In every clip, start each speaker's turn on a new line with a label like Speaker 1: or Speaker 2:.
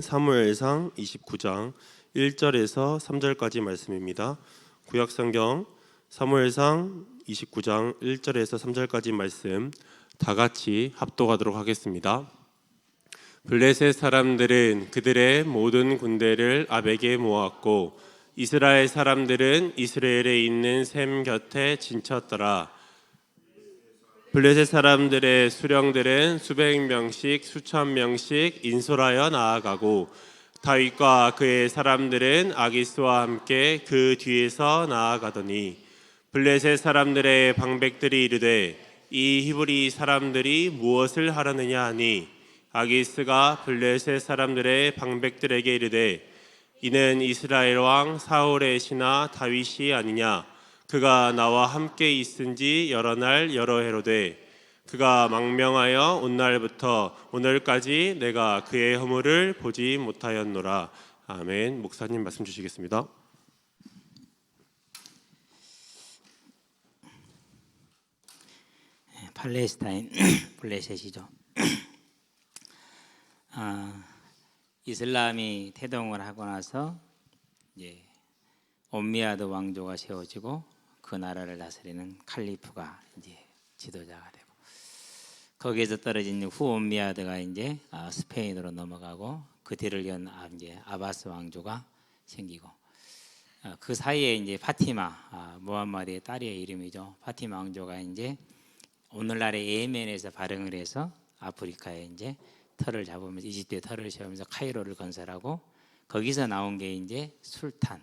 Speaker 1: 사무엘상 29장 1절에서 3절까지 말씀입니다. 구약 성경 사무엘상 29장 1절에서 3절까지 말씀 다 같이 합독하도록 하겠습니다. 블레셋 사람들은 그들의 모든 군대를 아벡에 모았고 이스라엘 사람들은 이스라엘에 있는 샘 곁에 진쳤더라. 블레셋 사람들의 수령들은 수백 명씩 수천 명씩 인솔하여 나아가고 다윗과 그의 사람들은 아기스와 함께 그 뒤에서 나아가더니 블레셋 사람들의 방백들이 이르되 이 히브리 사람들이 무엇을 하려느냐 하니? 아기스가 블레셋 사람들의 방백들에게 이르되 이는 이스라엘 왕 사울의 신하 다윗이 아니냐 그가 나와 함께 있은지 여러 날 여러 해로 돼 그가 망명하여 온 날부터 오늘까지 내가 그의 허물을 보지 못하였노라 아멘 목사님 말씀 주시겠습니다.
Speaker 2: 팔레스타인 블레셋이죠. 아, 이슬람이 태동을 하고 나서 이제 옴미아드 왕조가 세워지고 그 나라를 다스리는 칼리프가 이제 지도자가 되고 거기에서 떨어진 후옴미아드가 이제 아, 스페인으로 넘어가고 그 뒤를 이은 아, 이제 아바스 왕조가 생기고 아, 그 사이에 이제 파티마 아, 무함마드의 딸의 이름이죠. 파티마 왕조가 이제 오늘날의 예멘에서 발흥을 해서 아프리카에 이제 털을 잡으면서 이집트에 털을 세우면서 카이로를 건설하고 거기서 나온 게 이제 술탄,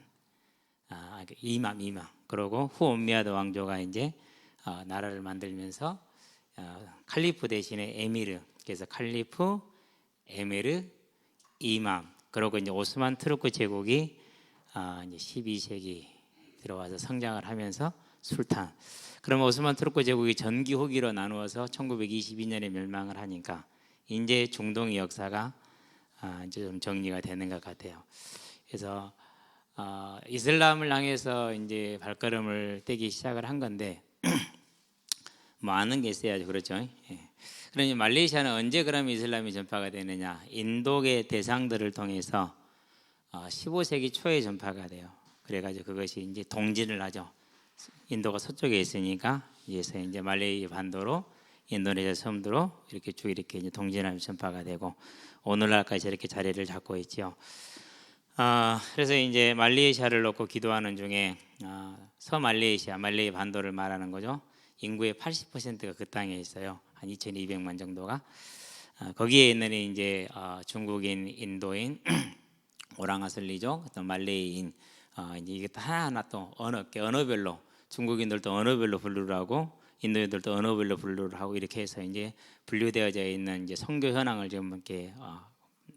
Speaker 2: 아, 그 이맘 이맘. 그러고 후옴미아드 왕조가 이제 어, 나라를 만들면서 어, 칼리프 대신에 에미르. 그래서 칼리프, 에미르, 이맘. 그러고 이제 오스만 트루크 제국이 아, 이제 12세기 들어와서 성장을 하면서 술탄. 그러면 오스만 트루크 제국이 전기 후기로 나누어서 1922년에 멸망을 하니까 이제 중동의 역사가 아, 이제 좀 정리가 되는 것 같아요. 그래서 어, 이슬람을 향해서 이제 발걸음을 떼기 시작을 한 건데 뭐 아는 게 있어야죠, 그렇죠? 예. 그러니 말레이시아는 언제 그럼 이슬람이 전파가 되느냐? 인도계 대상들을 통해서 어, 15세기 초에 전파가 돼요. 그래가지고 그것이 이제 동진을 하죠. 인도가 서쪽에 있으니까 이제서 이제 말레이 반도로 인도네시아 섬도로 이렇게 쭉 이렇게 이제 동진하면 전파가 되고 오늘날까지 이렇게 자리를 잡고 있지요. 아 그래서 이제 말레이시아를 놓고 기도하는 중에 아, 서말레이시아 말레이 반도를 말하는 거죠. 인구의 80%가 그 땅에 있어요. 한 2,200만 정도가 아, 거기에 있는 이제 어, 중국인, 인도인, 오랑아슬리족, 또 말레이인 어, 이제 이게 또 하나하나 또 언어 언어별로 중국인들도 언어별로 분류를 하고 인도인들도 언어별로 분류를 하고 이렇게 해서 이제 분류되어져 있는 이제 성교 현황을 지금 이렇게 어,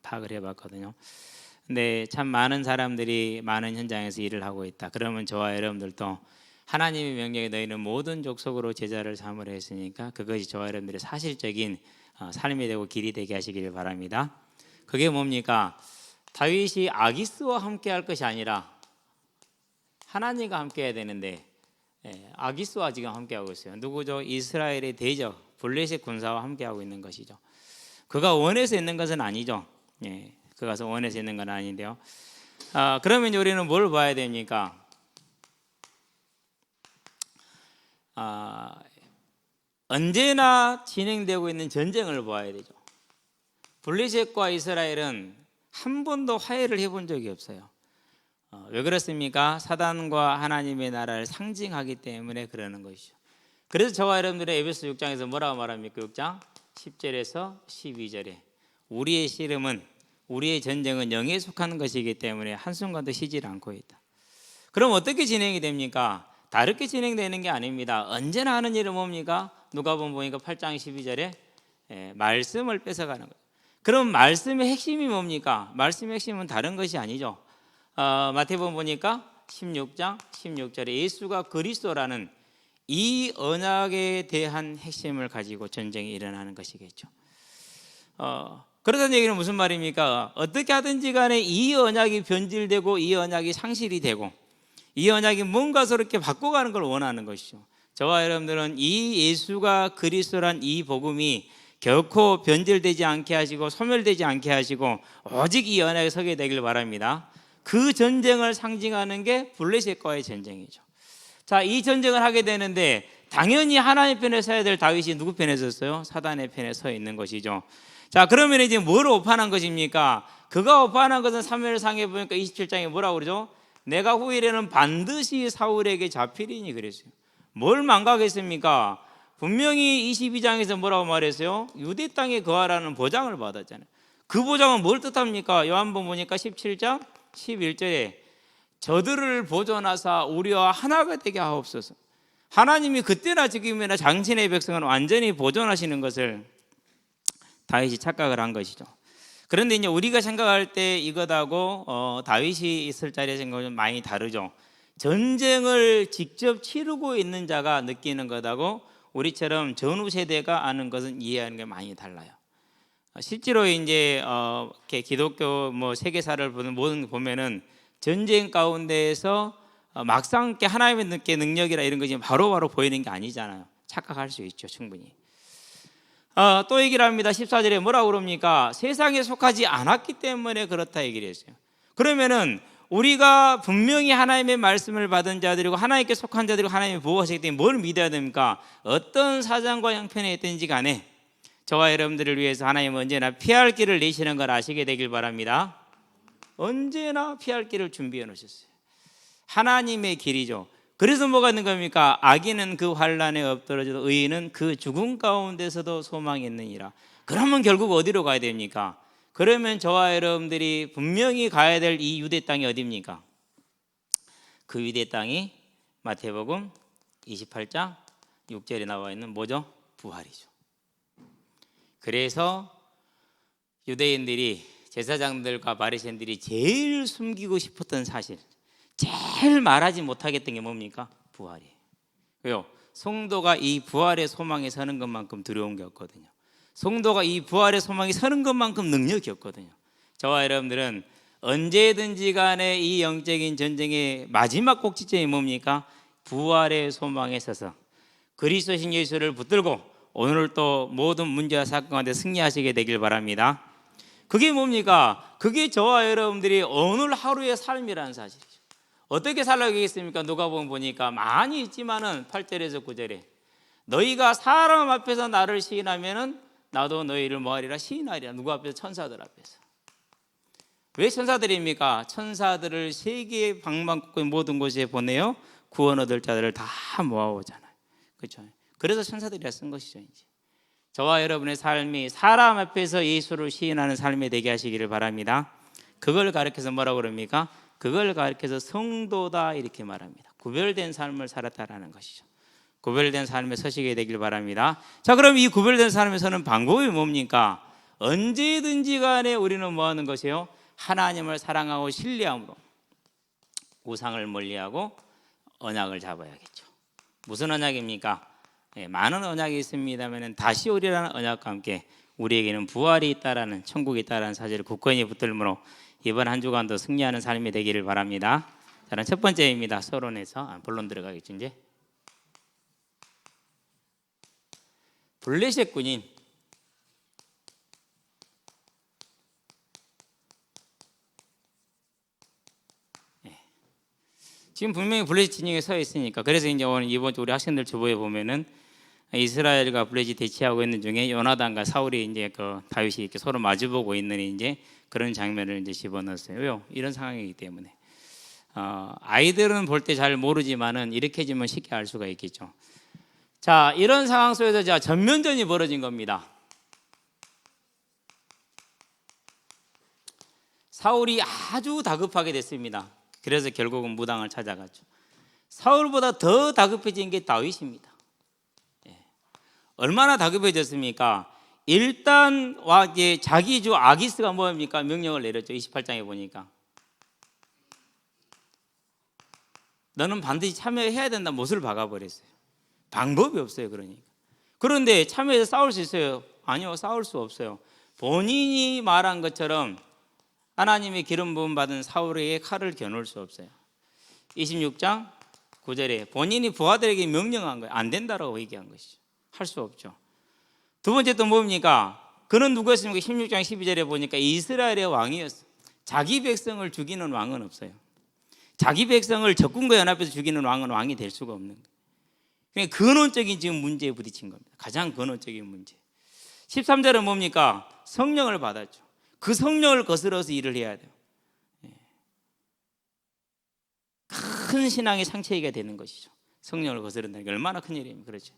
Speaker 2: 파악을 해봤거든요. 근데 참 많은 사람들이 많은 현장에서 일을 하고 있다. 그러면 저와 여러분들도 하나님의 명령에 너희는 모든 족속으로 제자를 삼으려 했으니까 그것이 저와 여러분들의 사실적인 어, 삶이 되고 길이 되게 하시기를 바랍니다. 그게 뭡니까? 다윗이 아기스와 함께 할 것이 아니라 하나님과 함께 해야 되는데 예, 아기스와 지금 함께 하고 있어요. 누구죠? 이스라엘의 대적 블레셋 군사와 함께 하고 있는 것이죠. 그가 원해서 있는 것은 아니죠. 예, 그가 원해서 있는 건 아닌데요. 아, 그러면 우리는 뭘 봐야 됩니까? 아, 언제나 진행되고 있는 전쟁을 보아야 되죠. 블레셋과 이스라엘은 한 번도 화해를 해본 적이 없어요. 어, 왜 그렇습니까? 사단과 하나님의 나라를 상징하기 때문에 그러는 것이죠. 그래서 저와 여러분들의 에베소 6장에서 뭐라고 말합니까? 6장 10절에서 12절에 우리의 씨름은 우리의 전쟁은 영에 속하는 것이기 때문에 한순간도 쉬질 않고 있다. 그럼 어떻게 진행이 됩니까? 다르게 진행되는 게 아닙니다. 언제나 하는 일은 뭡니까? 누가복음 보니까 8장 12절에 예, 말씀을 뺏어가는 거예요. 그럼 말씀의 핵심이 뭡니까? 말씀의 핵심은 다른 것이 아니죠. 어, 마태복음 보니까 16장 16절에 예수가 그리스도라는 이 언약에 대한 핵심을 가지고 전쟁이 일어나는 것이겠죠. 어, 그러다는 얘기는 무슨 말입니까? 어떻게 하든지 간에 이 언약이 변질되고 이 언약이 상실이 되고 이 언약이 뭔가스럽게 바꿔가는 걸 원하는 것이죠. 저와 여러분들은 이 예수가 그리스도란 이 복음이 결코 변질되지 않게 하시고 소멸되지 않게 하시고 오직 이 언약에 서게 되길 바랍니다. 그 전쟁을 상징하는 게 블레셋과의 전쟁이죠. 자, 이 전쟁을 하게 되는데 당연히 하나님 편에 서야 될 다윗이 누구 편에 섰어요? 사단의 편에 서 있는 것이죠. 자, 그러면 이제 뭘 오판한 것입니까? 그가 오판한 것은 사무엘상에 보니까 27장에 뭐라고 그러죠? 내가 후일에는 반드시 사울에게 잡히리니 그랬어요. 뭘 망각했습니까? 분명히 22장에서 뭐라고 말했어요? 유대 땅에 거하라는 보장을 받았잖아요. 그 보장은 뭘 뜻합니까? 요한복 보니까 17장 11절에 저들을 보존하사 우리와 하나가 되게 하옵소서. 하나님이 그때나 지금이나 장신의 백성은 완전히 보존하시는 것을 다윗이 착각을 한 것이죠. 그런데 이제 우리가 생각할 때 이것하고 어, 다윗이 있을 자리에 생각은 좀 많이 다르죠. 전쟁을 직접 치르고 있는 자가 느끼는 것하고 우리처럼 전후 세대가 아는 것은 이해하는 게 많이 달라요. 어, 실제로 이제 어, 이렇게 기독교 뭐 세계사를 보는 모든 거 보면은 전쟁 가운데에서 어, 막상 하나님의 능력이라 이런 것이 바로 바로 보이는 게 아니잖아요. 착각할 수 있죠, 충분히. 어, 또 얘기를 합니다. 14절에 뭐라고 그럽니까? 세상에 속하지 않았기 때문에 그렇다 얘기를 했어요. 그러면은 우리가 분명히 하나님의 말씀을 받은 자들이고 하나님께 속한 자들이고 하나님의 보호하시기 때문에 뭘 믿어야 됩니까? 어떤 사정과 형편에 있든지 간에 저와 여러분들을 위해서 하나님은 언제나 피할 길을 내시는 걸 아시게 되길 바랍니다. 언제나 피할 길을 준비해 놓으셨어요. 하나님의 길이죠. 그래서 뭐가 있는 겁니까? 악인은 그 환란에 엎드러져도 의인은 그 죽음 가운데서도 소망이 있느니라. 그러면 결국 어디로 가야 됩니까? 그러면 저와 여러분들이 분명히 가야 될 이 유대 땅이 어디입니까? 그 유대 땅이 마태복음 28장 6절에 나와 있는 뭐죠? 부활이죠. 그래서 유대인들이 제사장들과 바리새인들이 제일 숨기고 싶었던 사실, 제일 말하지 못하겠던 게 뭡니까? 부활이에요. 왜요? 성도가 이 부활의 소망에 서는 것만큼 두려운 게 없거든요. 성도가 이 부활의 소망이 서는 것만큼 능력이 없거든요. 저와 여러분들은 언제든지 간에 이 영적인 전쟁의 마지막 꼭지점이 뭡니까? 부활의 소망에 서서 그리스도신 예수를 붙들고 오늘 또 모든 문제와 사건 가운데 승리하시게 되길 바랍니다. 그게 뭡니까? 그게 저와 여러분들이 오늘 하루의 삶이라는 사실이죠. 어떻게 살아가겠습니까? 누가 보면 보니까 많이 있지만은 8절에서 9절에 너희가 사람 앞에서 나를 시인하면은 나도 너희를 뭐하리라 시인하리라. 누구 앞에서 천사들 앞에서. 왜 천사들입니까? 천사들을 세계 방방곡곡 모든 곳에 보내요. 구원 얻을 자들을 다 모아오잖아요. 그렇죠? 그래서 천사들이라 쓴 것이죠, 이제. 저와 여러분의 삶이 사람 앞에서 예수를 시인하는 삶이 되게 하시기를 바랍니다. 그걸 가르쳐서 뭐라고 그럽니까? 그걸 가르쳐서 성도다 이렇게 말합니다. 구별된 삶을 살았다라는 것이죠. 구별된 삶에 서시게 되길 바랍니다. 자, 그럼 이 구별된 삶에 서는 방법이 뭡니까? 언제든지 간에 우리는 뭐 하는 것이요? 하나님을 사랑하고 신뢰함으로 우상을 멀리하고 언약을 잡아야겠죠. 무슨 언약입니까? 예, 많은 언약이 있습니다만 다시 오리라는 언약과 함께 우리에게는 부활이 있다라는 천국이 있다라는 사실을 굳건히 붙들므로 이번 한 주간도 승리하는 삶이 되기를 바랍니다. 자, 첫 번째입니다. 서론에서 아, 본론 들어가겠죠 이제. 블레셋 군인 예. 지금 분명히 블레셋 진영에 서 있으니까 그래서 이제 오늘 이번 주 우리 학생들 주보에 보면은 이스라엘과 블레셋이 대치하고 있는 중에 요나단과 사울이 이제 그 다윗이 이렇게 서로 마주보고 있는 이제 그런 장면을 이제 집어넣었어요. 이런 상황이기 때문에 어, 아이들은 볼 때 잘 모르지만은 이렇게 지면 쉽게 알 수가 있겠죠. 자, 이런 상황 속에서 자 전면전이 벌어진 겁니다. 사울이 아주 다급하게 됐습니다. 그래서 결국은 무당을 찾아갔죠. 사울보다 더 다급해진 게 다윗입니다. 예. 얼마나 다급해졌습니까? 일단 와 이제 자기 주 아기스가 뭐입니까? 명령을 내렸죠. 28장에 보니까 너는 반드시 참여해야 된다. 못을 박아버렸어요. 방법이 없어요. 그러니까. 그런데 참여해서 싸울 수 있어요? 아니요, 싸울 수 없어요. 본인이 말한 것처럼 하나님의 기름 부음 받은 사울에게 칼을 겨눌 수 없어요. 26장 9절에 본인이 부하들에게 명령한 거예요. 안 된다라고 얘기한 것이죠. 할 수 없죠. 두 번째 또 뭡니까? 그는 누구였습니까? 16장 12절에 보니까 이스라엘의 왕이었어. 자기 백성을 죽이는 왕은 없어요. 자기 백성을 적군과 연합해서 죽이는 왕은 왕이 될 수가 없는 거예요. 그러니까 근원적인 지금 문제에 부딪힌 겁니다. 가장 근원적인 문제. 13절은 뭡니까? 성령을 받았죠. 그 성령을 거스러서 일을 해야 돼요. 예. 큰 신앙의 상처이가 되는 것이죠. 성령을 거스른다는 게 얼마나 큰 일입니까? 그렇죠.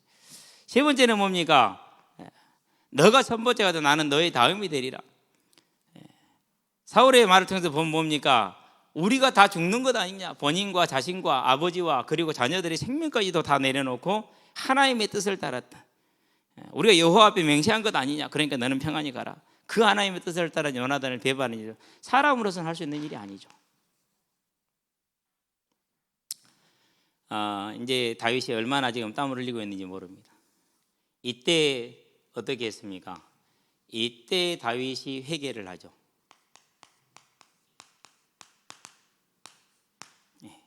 Speaker 2: 세 번째는 뭡니까? 예. 너가 첫 번째가 돼 나는 너의 다음이 되리라. 예. 사울의 말을 통해서 보면 뭡니까? 우리가 다 죽는 것 아니냐? 본인과 자신과 아버지와 그리고 자녀들의 생명까지도 다 내려놓고 하나님의 뜻을 따랐다. 예. 우리가 여호와 앞에 맹세한 것 아니냐? 그러니까 너는 평안히 가라. 그 하나님의 뜻을 따라 요나단을 배반하는 일, 사람으로서는 할 수 있는 일이 아니죠. 아, 이제 다윗이 얼마나 지금 땀을 흘리고 있는지 모릅니다. 이때 어떻게 했습니까? 이때 다윗이 회개를 하죠. 네.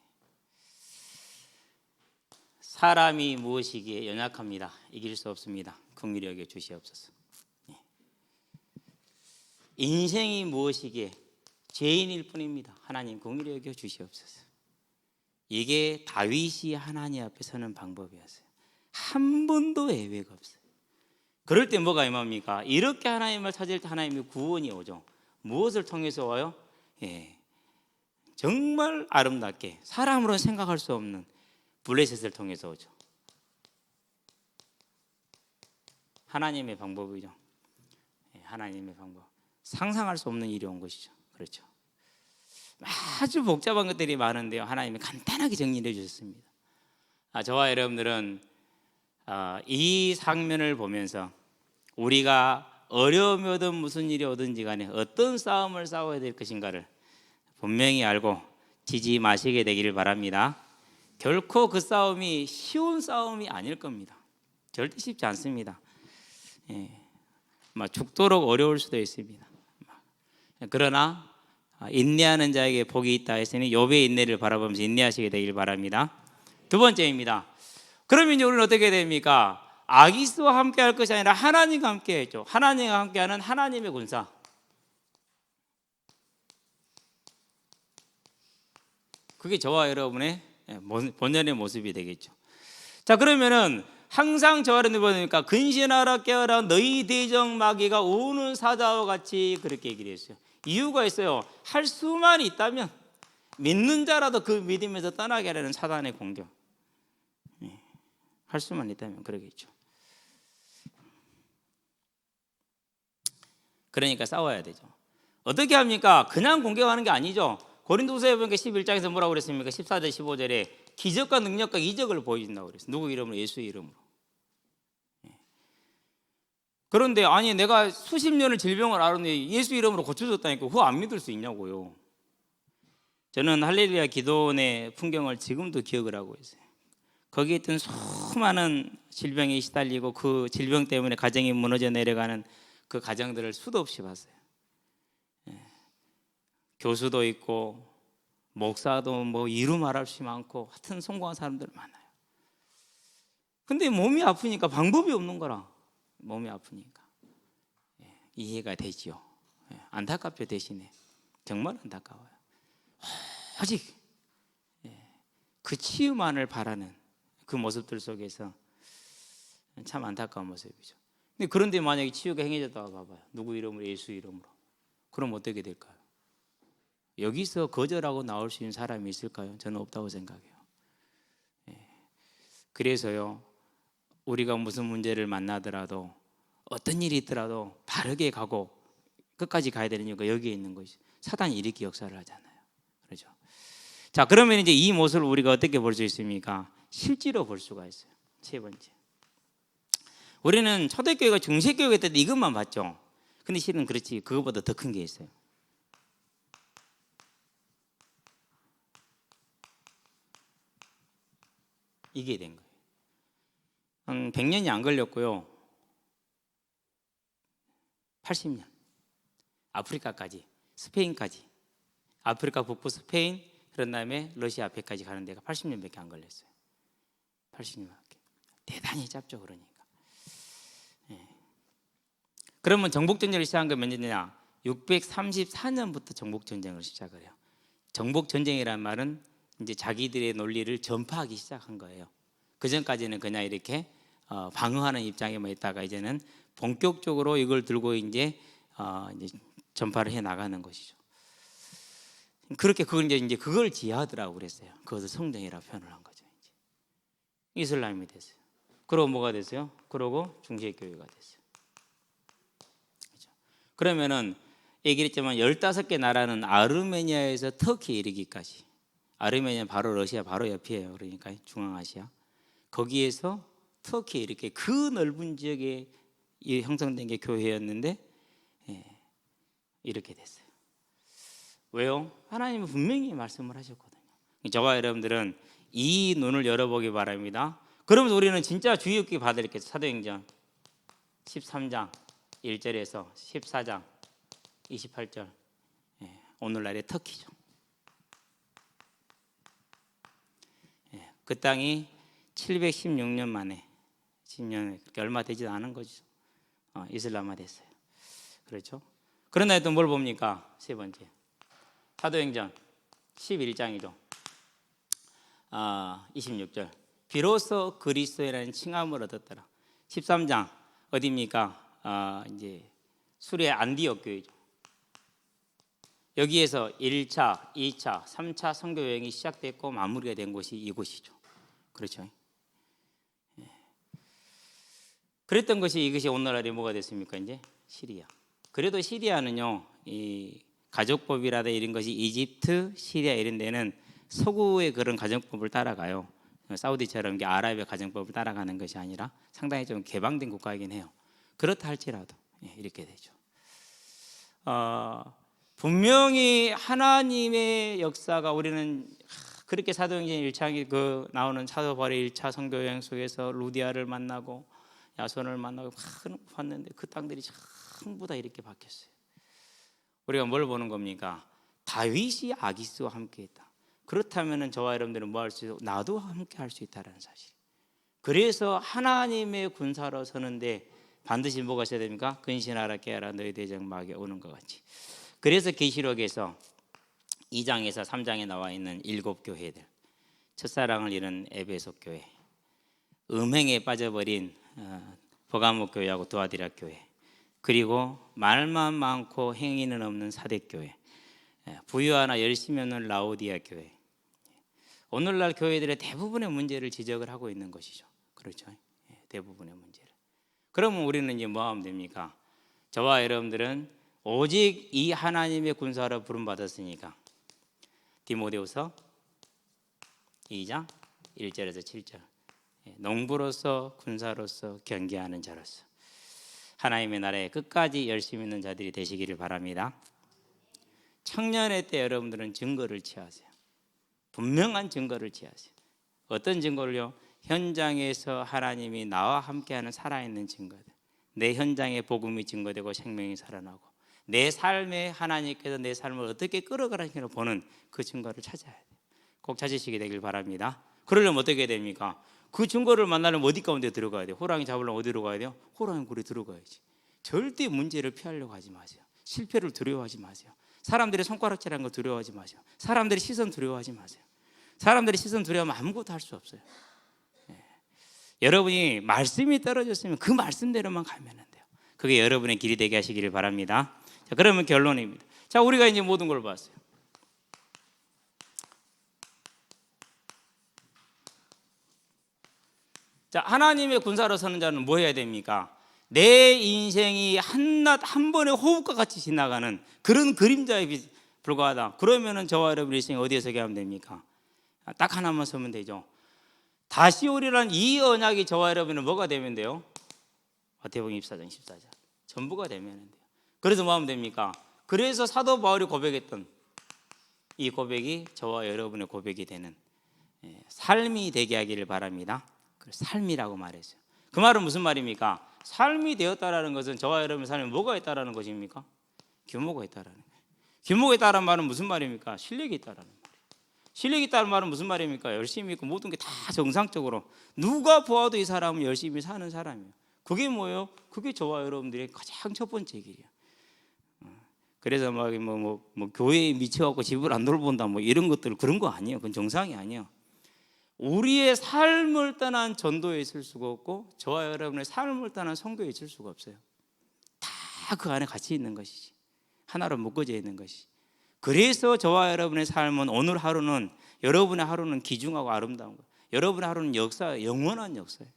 Speaker 2: 사람이 무엇이기에 연약합니다. 이길 수 없습니다. 여겨 주시옵소서. 네. 인생이 무엇이기에 죄인일 뿐입니다. 하나님 긍휼히 여겨 주시옵소서. 이게 다윗이 하나님 앞에 서는 방법이었어요. 한 번도 예외가 없어요. 그럴 때 뭐가 임합니까? 이렇게 하나님을 찾을 때 하나님의 구원이 오죠. 무엇을 통해서 와요? 예. 정말 아름답게 사람으로 생각할 수 없는 블레셋을 통해서 오죠. 하나님의 방법이죠. 예, 하나님의 방법. 상상할 수 없는 일이 온 것이죠. 그렇죠. 아주 복잡한 것들이 많은데요. 하나님이 간단하게 정리해 주셨습니다. 아, 저와 여러분들은 아, 이 상면을 보면서 우리가 어려움이 오든 무슨 일이 오든지 간에 어떤 싸움을 싸워야 될 것인가를 분명히 알고 지지 마시게 되기를 바랍니다. 결코 그 싸움이 쉬운 싸움이 아닐 겁니다. 절대 쉽지 않습니다. 예, 막 죽도록 어려울 수도 있습니다. 그러나 아, 인내하는 자에게 복이 있다 했으니 욥의 인내를 바라보면서 인내하시게 되길 바랍니다. 두 번째입니다. 그러면 이제 우리는 어떻게 됩니까? 아기스와 함께 할 것이 아니라 하나님과 함께 했죠. 하나님과 함께 하는 하나님의 군사. 그게 저와 여러분의 예, 본연의 모습이 되겠죠. 자 그러면은 항상 저와 여러분이 보니까 근신하라 깨어라 너희 대적 마귀가 우는 사자와 같이 그렇게 얘기를 했어요. 이유가 있어요. 할 수만 있다면 믿는 자라도 그 믿음에서 떠나게 하려는 사단의 공격. 예, 할 수만 있다면 그러겠죠. 그러니까 싸워야 되죠. 어떻게 합니까? 그냥 공격하는 게 아니죠. 고린도서에 보니까 11장에서 뭐라고 그랬습니까? 14절 15절에 기적과 능력과 이적을 보여준다고 그랬어요. 누구 이름으로? 예수의 이름으로. 예. 그런데 아니 내가 수십 년을 질병을 앓았는데 예수 이름으로 고쳐줬다니까 그거 안 믿을 수 있냐고요. 저는 할렐루야 기도원의 풍경을 지금도 기억을 하고 있어요. 거기에 있던 수많은 질병에 시달리고 그 질병 때문에 가정이 무너져 내려가는 그 가정들을 수도 없이 봤어요. 예. 교수도 있고 목사도 뭐 이루 말할 수 많고 하여튼 성공한 사람들 많아요. 근데 몸이 아프니까 방법이 없는 거라. 몸이 아프니까 예, 이해가 되지요. 예, 안타깝죠 대신에 정말 안타까워요. 아직 예, 그 치유만을 바라는 그 모습들 속에서 참 안타까운 모습이죠. 근데 그런데 만약에 치유가 행해졌다고 봐봐요. 누구 이름으로 예수 이름으로. 그럼 어떻게 될까요? 여기서 거절하고 나올 수 있는 사람이 있을까요? 저는 없다고 생각해요. 예. 그래서요, 우리가 무슨 문제를 만나더라도 어떤 일이 있더라도 바르게 가고 끝까지 가야 되는 이유가 여기에 있는 것이 사단이 이렇게 역사를 하잖아요. 그렇죠? 자, 그러면 이제 이 모습을 우리가 어떻게 볼 수 있습니까? 실제로 볼 수가 있어요. 세 번째. 우리는 초대교회가 중세교회가 때 이것만 봤죠. 근데 실은 그렇지 그거보다 더 큰 게 있어요. 이게 된 거예요. 한 100년이 안 걸렸고요. 80년. 아프리카까지, 스페인까지. 아프리카 북부 스페인, 그런 다음에 러시아 앞에까지 가는 데가 80년밖에 안 걸렸어요. 80년밖에. 대단히 짧죠, 그러니까. 예. 그러면 정복 전쟁을 시작한 건몇 년이냐? 634년부터 정복 전쟁을 시작을 해요. 정복 전쟁이란 말은 이제 자기들의 논리를 전파하기 시작한 거예요. 그 전까지는 그냥 이렇게 어, 방어하는 입장에만 있다가 이제는 본격적으로 이걸 들고 이제, 어, 이제 전파를 해 나가는 것이죠. 그렇게 그걸 이제 그걸 지하더라고 그랬어요. 그것을 성경이라고 표현을 한. 이제. 이슬람이 됐어요. 그러고 뭐가 됐어요? 그러고 중세 교회가 됐어요. 그렇죠? 그러면은 얘기를 했지만 15개 나라는 아르메니아에서 터키에 이르기까지 아르메니아 바로 러시아 바로 옆이에요. 그러니까 중앙아시아. 거기에서 터키에 이렇게 그 넓은 지역에 이 형성된 게 교회였는데 예, 이렇게 됐어요. 왜요? 하나님은 분명히 말씀을 하셨거든요. 저와 여러분들은 이 눈을 열어보기 바랍니다. 그러면서 우리는 진짜 주의 깊게 받을 게 사도행전 13장 1절에서 14장 28절 예, 오늘날의 터키죠. 예, 그 땅이 716년 만에 10년 그렇게 얼마 되지도 않은 거죠. 어, 이슬람화 됐어요. 그렇죠? 그러나 또 뭘 봅니까? 세 번째 사도행전 11장이죠. 아, 26절. 비로소 그리스도라는 칭함을 얻었더라. 13장 어디입니까? 아, 이제 수레 안디옥 교회죠. 여기에서 1차, 2차, 3차 선교 여행이 시작됐고 마무리가 된 곳이 이곳이죠. 그렇죠? 예. 그랬던 것이 이것이 오늘날에 뭐가 됐습니까? 이제 시리아. 그래도 시리아는요, 이 가족법이라든 이런 것이 이집트, 시리아 이런 데는 서구의 그런 가정법을 따라가요. 사우디처럼 이게 아랍의 가정법을 따라가는 것이 아니라 상당히 좀 개방된 국가이긴 해요. 그렇다 할지라도 예, 이렇게 되죠. 어, 분명히 하나님의 역사가 우리는 하, 그렇게 사도행전 1장에 그 나오는 사도 바울의 1차 선교 여행 속에서 루디아를 만나고 야손을 만나고 막 봤는데 그 땅들이 전부 다 이렇게 바뀌었어요. 우리가 뭘 보는 겁니까? 다윗이 아기스와 함께했다. 그렇다면은 저와 여러분들은 뭐 할 수 있어? 나도 함께 할 수 있다라는 사실. 그래서 하나님의 군사로 서는데 반드시 뭐가 있어야 됩니까? 근신하라 깨하라 너희 대적 마귀 오는 것 같이. 그래서 계시록에서 2장에서 3장에 나와 있는 일곱 교회들 첫사랑을 잃은 에베소 교회 음행에 빠져버린 어, 버가모 교회하고 도아디라 교회 그리고 말만 많고 행위는 없는 사대 교회 예, 부유하나 열심히 없는 라오디아 교회 오늘날 교회들의 대부분의 문제를 지적을 하고 있는 것이죠. 그렇죠? 예, 대부분의 문제를. 그러면 우리는 이제 뭐 하면 됩니까? 저와 여러분들은 오직 이 하나님의 군사로 부름 받았으니까. 디모데후서 2장 1절에서 7절. 예, 농부로서 군사로서 경계하는 자로서 하나님의 나라에 끝까지 열심히 있는 자들이 되시기를 바랍니다. 청년의 때 여러분들은 증거를 취하세요. 분명한 증거를 취하세요. 어떤 증거를요? 현장에서 하나님이 나와 함께하는 살아있는 증거들. 내 현장에 복음이 증거되고 생명이 살아나고 내 삶에 하나님께서 내 삶을 어떻게 끌어가시는 보는 그 증거를 찾아야 돼요. 꼭 찾으시게 되길 바랍니다. 그러려면 어떻게 됩니까? 그 증거를 만나려면 어디 가운데 들어가야 돼요? 호랑이 잡으려면 어디로 가야 돼요? 호랑이 굴에 들어가야지. 절대 문제를 피하려고 하지 마세요. 실패를 두려워하지 마세요. 사람들의 손가락질하는 거 두려워하지 마세요. 사람들의 시선 두려워하지 마세요. 사람들의 시선 두려워하면 아무것도 할 수 없어요. 예. 여러분이 말씀이 떨어졌으면 그 말씀대로만 가면 돼요. 그게 여러분의 길이 되게 하시기를 바랍니다. 자, 그러면 결론입니다. 자, 우리가 이제 모든 걸 봤어요. 자, 하나님의 군사로 서는 자는 뭐 해야 됩니까? 내 인생이 한낮 한 번의 호흡과 같이 지나가는 그런 그림자에 비- 불과하다. 그러면은 저와 여러분의 인생이 어디에 서게 하면 됩니까? 딱 하나만 서면 되죠. 다시 오리란 이 언약이 저와 여러분은 뭐가 되면 돼요? 마태복음 24장 14장 전부가 되면 돼요. 그래서 뭐 하면 됩니까? 그래서 사도 바울이 고백했던 이 고백이 저와 여러분의 고백이 되는 예, 삶이 되게 하기를 바랍니다. 그 삶이라고 말했어요. 그 말은 무슨 말입니까? 삶이 되었다라는 것은 저와 여러분의 삶에 뭐가 있다라는 것입니까? 규모가 있다라는 거예요. 규모가 있다라는 말은 무슨 말입니까? 실력이 있다라는 말이에요. 실력이 있다는 말은 무슨 말입니까? 열심히 있고 모든 게 다 정상적으로 누가 보아도 이 사람은 열심히 사는 사람이에요. 그게 뭐예요? 그게 저와 여러분들의 가장 첫 번째 길이야. 어. 그래서 막뭐 뭐, 뭐 교회에 미쳐갖고 집을 안 돌본다 뭐 이런 것들 그런 거 아니에요. 그건 정상이 아니에요. 우리의 삶을 떠난 전도에 있을 수가 없고 저와 여러분의 삶을 떠난 성도에 있을 수가 없어요. 다 그 안에 같이 있는 것이지. 하나로 묶어져 있는 것이. 그래서 저와 여러분의 삶은 오늘 하루는 여러분의 하루는 귀중하고 아름다운 거예요. 여러분의 하루는 역사, 영원한 역사예요.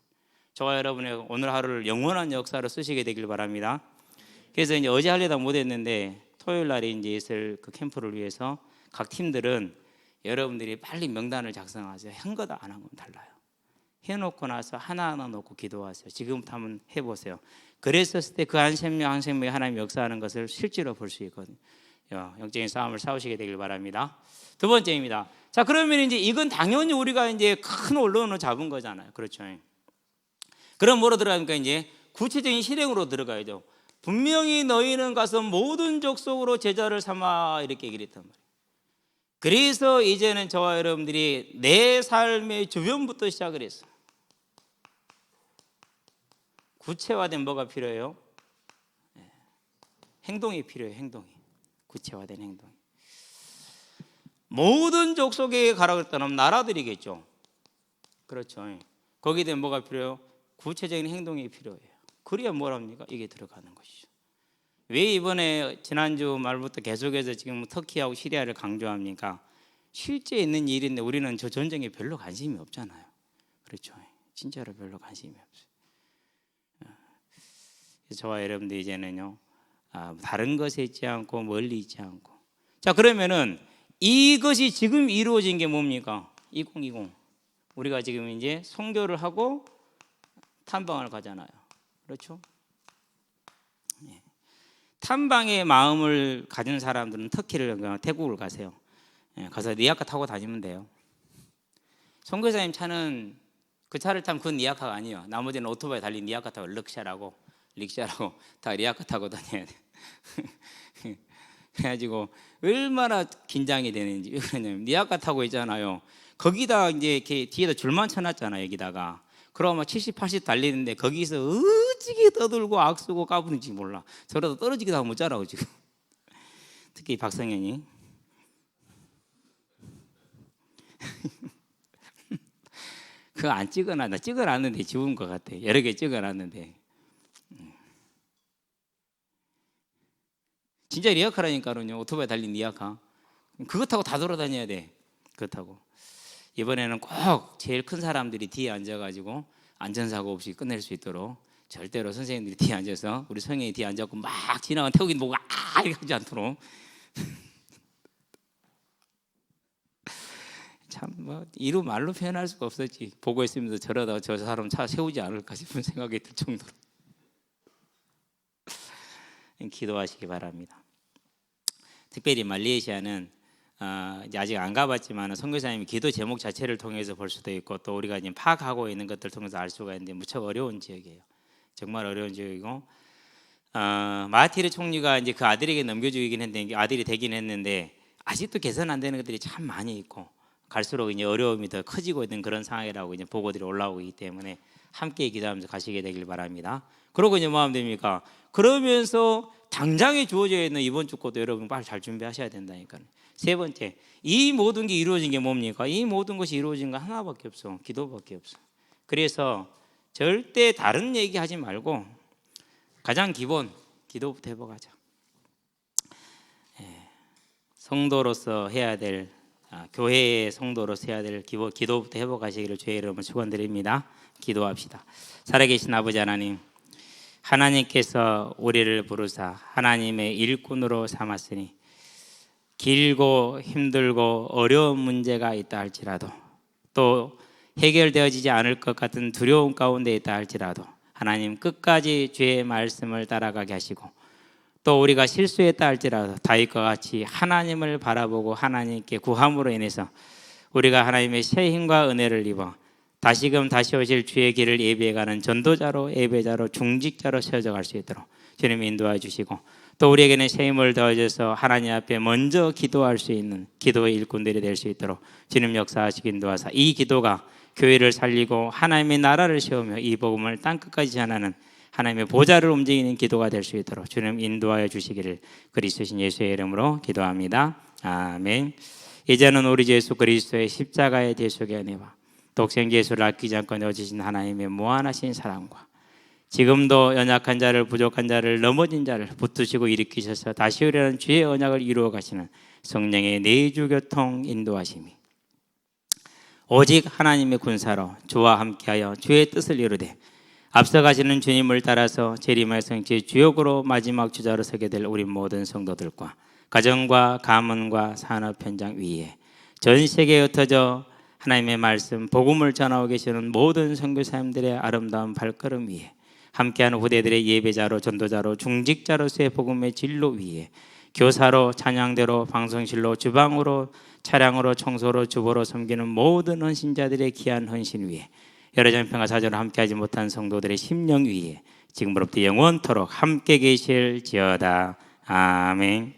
Speaker 2: 저와 여러분의 오늘 하루를 영원한 역사로 쓰시게 되길 바랍니다. 그래서 이제 어제 하려다 못했는데 토요일 날에 이제 있을 그 캠프를 위해서 각 팀들은 여러분들이 빨리 명단을 작성하세요. 한 거다 안한 건 달라요. 해놓고 나서 하나하나 놓고 기도하세요. 지금부터 한번 해보세요. 그랬었을 때 그 한 생명 한 생명이 하나님 역사하는 것을 실제로 볼 수 있거든요. 야, 영적인 싸움을 싸우시게 되길 바랍니다. 두 번째입니다. 자, 그러면 이제 이건 당연히 우리가 이제 큰 언론을 잡은 거잖아요. 그렇죠. 그럼 뭐로 들어갑니까? 이제 구체적인 실행으로 들어가야죠. 분명히 너희는 가서 모든 족속으로 제자를 삼아 이렇게 얘기를 했단 말이에요. 그래서 이제는 저와 여러분들이 내 삶의 주변부터 시작을 했어. 구체화된 뭐가 필요해요? 예. 행동이 필요해요. 행동이 구체화된 행동. 모든 족속에 가라 그랬다면 나라들이겠죠. 그렇죠. 예. 거기에 대한 뭐가 필요해요? 구체적인 행동이 필요해요. 그래야 뭐랍니까? 이게 들어가는 것이죠. 왜 이번에 지난주 말부터 계속해서 지금 터키하고 시리아를 강조합니까? 실제 있는 일인데 우리는 저 전쟁에 별로 관심이 없잖아요. 그렇죠. 진짜로 별로 관심이 없어요. 어. 저와 여러분들 이제는요 아, 다른 것에 있지 않고 멀리 있지 않고 자 그러면은 이것이 지금 이루어진 게 뭡니까? 2020 우리가 지금 이제 선교를 하고 탐방을 가잖아요. 그렇죠? 예. 탐방의 마음을 가진 사람들은 터키를 가- 태국을 가세요. 예, 가서 니아카 타고 다니면 돼요. 선교사님 차는 그 차를 그건 니아카가 아니에요. 나머지는 오토바이 달린 니아카 타고 럭샤라고 릭샤라고 다 니아카 타고 다녀야 돼. 그래가지고 얼마나 긴장이 되는지 왜 그러냐면 니아카 타고 있잖아요. 거기다 이제 이렇게 뒤에다 줄만 쳐놨잖아요. 여기다가 그러면 70, 80 달리는데 거기서 어찌게 떠들고 악수고 까부는지 몰라. 저러다 떨어지기도 하고 못 자라고 지금. 특히 박성현이. 그거 안 찍어놔. 나 찍어놨는데 지운 것 같아. 여러 개 찍어놨는데. 음. 진짜 리아카라니까요. 오토바이 달린 리아카. 그거 타고 다 돌아다녀야 돼. 그거 타고. 이번에는 꼭 제일 큰 사람들이 뒤에 앉아가지고 안전사고 없이 끝낼 수 있도록 절대로 선생님들이 뒤에 앉아서 우리 성현이 뒤에 앉아갖고 막 지나간 태국인 보고 아 하지 않도록. 참뭐 이루 말로 표현할 수가 없었지. 보고 있으면서 저러다 저 사람 차 세우지 않을까 싶은 생각이 들 정도로. 기도하시기 바랍니다. 특별히 말레이시아는 어, 이제 아직 안 가봤지만 선교사님이 기도 제목 자체를 통해서 볼 수도 있고 또 우리가 지금 파악하고 있는 것들 을 통해서 알 수가 있는데 무척 어려운 지역이에요. 정말 어려운 지역이고 어, 마하티르 총리가 이제 그 아들에게 넘겨주긴 했는데 아들이 되긴 했는데 아직도 개선 안 되는 것들이 참 많이 있고 갈수록 이제 어려움이 더 커지고 있는 그런 상황이라고 이제 보고들이 올라오고 있기 때문에 함께 기도하면서 가시게 되길 바랍니다. 그러고 이제 뭐 하면 됩니까? 그러면서 당장에 주어져 있는 이번 주 것도 여러분 빨리 잘 준비하셔야 된다니까요. 세 번째, 이 모든 게 이루어진 게 뭡니까? 이 모든 것이 이루어진 거 하나밖에 없어. 기도밖에 없어. 그래서 절대 다른 얘기 하지 말고 가장 기본 기도부터 해보가자. 예, 성도로서 해야 될 아, 교회의 성도로서 해야 될 기도, 기도부터 해보가시기를 주의 이름으로 축원드립니다. 기도합시다. 살아계신 아버지 하나님, 하나님께서 우리를 부르사 하나님의 일꾼으로 삼았으니 길고 힘들고 어려운 문제가 있다 할지라도 또 해결되어지지 않을 것 같은 두려움 가운데 있다 할지라도 하나님 끝까지 주의 말씀을 따라가게 하시고 또 우리가 실수했다 할지라도 다윗과 같이 하나님을 바라보고 하나님께 구함으로 인해서 우리가 하나님의 새 힘과 은혜를 입어 다시금 다시 오실 주의 길을 예비해 가는 전도자로 예배자로 중직자로 세워져 갈 수 있도록 주님 인도해 주시고 또 우리에게는 새 힘을 더해줘서 하나님 앞에 먼저 기도할 수 있는 기도의 일꾼들이 될 수 있도록 주님 역사하시기 인도하사 이 기도가 교회를 살리고 하나님의 나라를 세우며 이 복음을 땅 끝까지 전하는 하나님의 보좌를 움직이는 기도가 될 수 있도록 주님 인도하여 주시기를 그리스도신 예수의 이름으로 기도합니다. 아멘. 이제는 우리 주 예수 그리스도의 십자가의 대속의 은혜와 독생 예수를 아끼지 않고 내어주신 하나님의 무한하신 사랑과 지금도 연약한 자를 부족한 자를 넘어진 자를 붙드시고 일으키셔서 다시 오려는 주의 언약을 이루어 가시는 성령의 내주 교통 인도하심이 오직 하나님의 군사로 주와 함께하여 주의 뜻을 이루되 앞서가시는 주님을 따라서 재림의 성취 주역으로 마지막 주자로 서게 될 우리 모든 성도들과 가정과 가문과 산업 현장 위에 전 세계에 흩어져 하나님의 말씀 복음을 전하고 계시는 모든 선교사님들의 아름다운 발걸음 위에 함께하는 후대들의 예배자로 전도자로 중직자로서의 복음의 진로 위에 교사로 찬양대로 방송실로 주방으로 차량으로 청소로 주보로 섬기는 모든 헌신자들의 귀한 헌신 위에 여러 장평과 사전을 함께하지 못한 성도들의 심령 위에 지금부터 영원토록 함께 계실지어다 아멘.